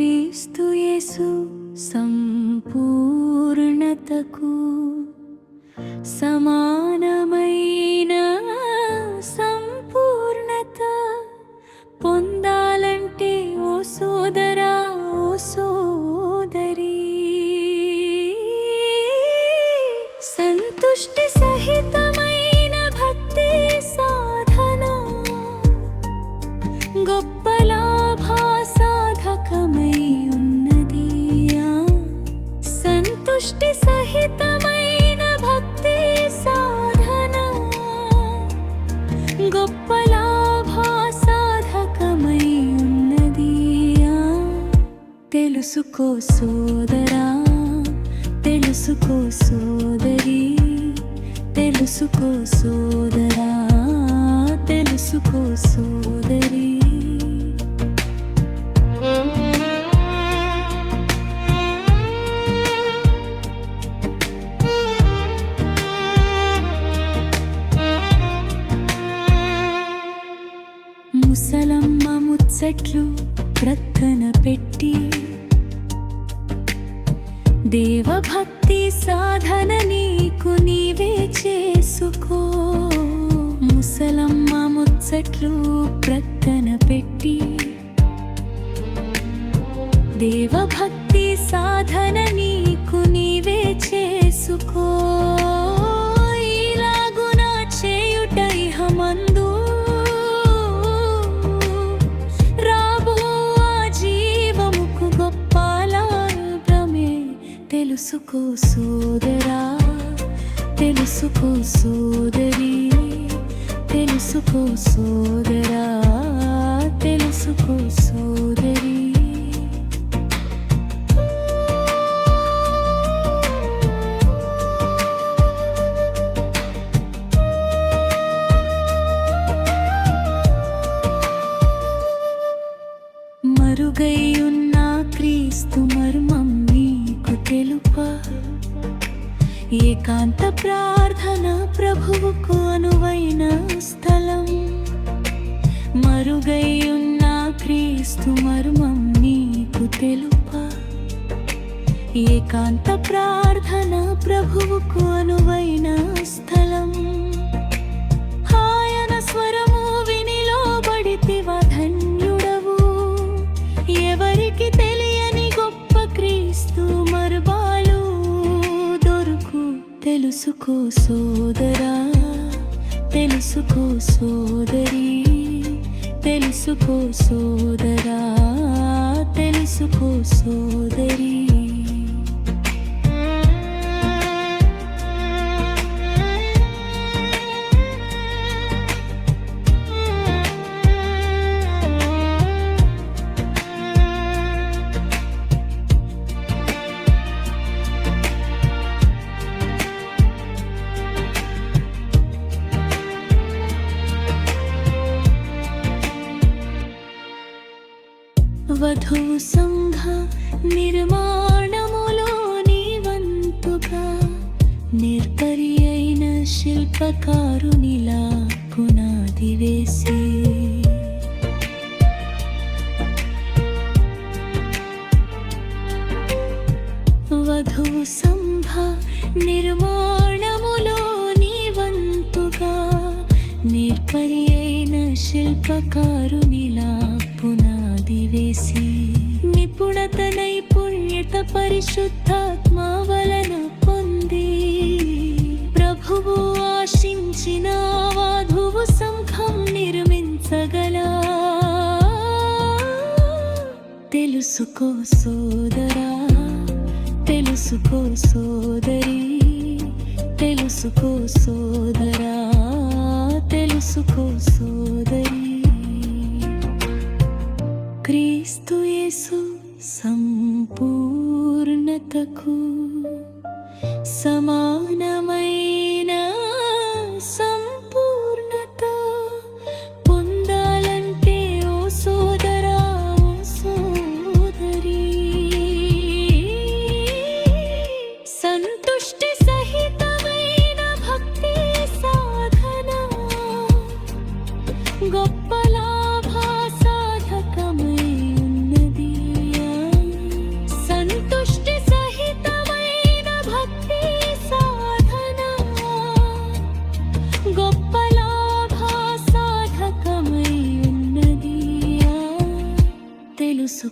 క్రీస్తుయేసు సంపూర్ణతకు సమానమైన సంపూర్ణత పొందాలంటే ఓ సోదరా ఓ సోదరి. సంతుష్టి సహిత తెలుసుకో సోదరా తెలుసుకో సోదరి తెలుసుకో సోదరా తెలుసుకో సోదరి. ముసలమ్మ ముచ్చట్లు ప్రక్కన పెట్టి దేవభక్తి సాధన నీకు నీవే చేసుకో. ముసలమ్మ ముచ్చట్లు ప్రక్కన పెట్టి. దేవభక్తి సాధన నీకు నీవే చేసుకో. తెలుసుకో సోదరా తెలుసుకో సోదరి తెలుసుకో సోదరా తెలుసుకో సోదరి మరుగైయున్న క్రీస్తు మర్మ తెలుప? ఏకాంత ప్రార్థన ప్రభువుకు అనువైన స్థలం. మరుగైయున్న క్రీస్తు మర్మం నీకు తెలుప? ఏకాంత ప్రార్థన ప్రభువుకు తెలుసుకో సోదరా తెలుసుకో సోదరి తెలుసుకో సోదరా తెలుసుకో సోదరి. వధువు సంఘ నిర్మాణములో వంతుగా నిర్పరి అయిన శిల్పకారునిలా పునాది వేసి వధు సంభ నిర్మాణములోని వంతుగా నిర్పరి అయిన శిల్పకారునిలా పునా వేసి నిపుణత నైపుణ్యత పరిశుద్ధాత్మ వలన పొంది ప్రభువు ఆశించిన వాధువు సంఘం నిర్మించగల. తెలుసుకో సోదరా తెలుసుకో సోదరి తెలుసుకో సోదరా తెలుసుకో సోదరి. క్రీస్తు యేసు సంపూర్ణతకు సమానమై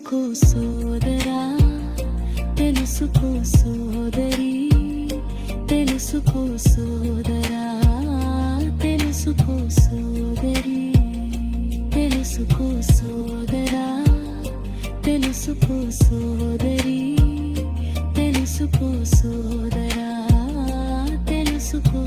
తెలుసుకో సోదరా తెలుసుకో సోదరి తెలుసుకో సోదరా తెలుసుకో సోదరి తెలుసుకో సోదరా తెలుసుకో సోదరి తెలుసుకో సోదరా తెలుసుకో